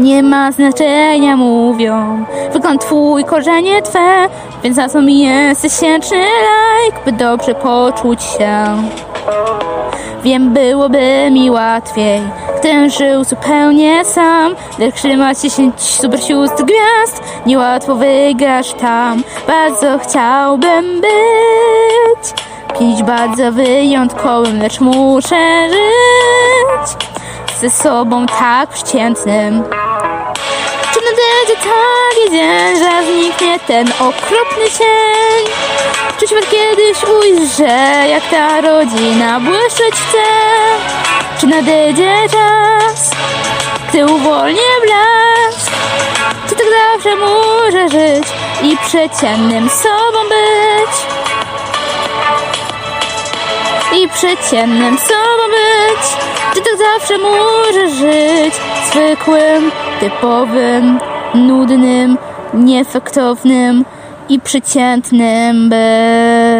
Nie ma znaczenia, mówią. Wygląd twój, korzenie twe, więc na co mi jest tysięczny like, by dobrze poczuć się. Wiem, byłoby mi łatwiej, gdybym żył zupełnie sam. Lecz gdy masz 10 super sióstr gwiazd, niełatwo wygrasz tam. Bardzo chciałbym być kimś bardzo wyjątkowym, lecz muszę żyć ze sobą tak przeciętnym. Nadejdzie taki dzień, że zniknie ten okropny cień? Czy świat kiedyś ujrzy, jak ta rodzina błyszczeć chce? Czy nadejdzie czas, gdy uwolnię blask? Czy tak zawsze muszę żyć i przeciętnym sobą być? I przeciętnym sobą być? Czy tak zawsze muszę żyć zwykłym, typowym, nudnym, nieefektownym i przeciętnym być?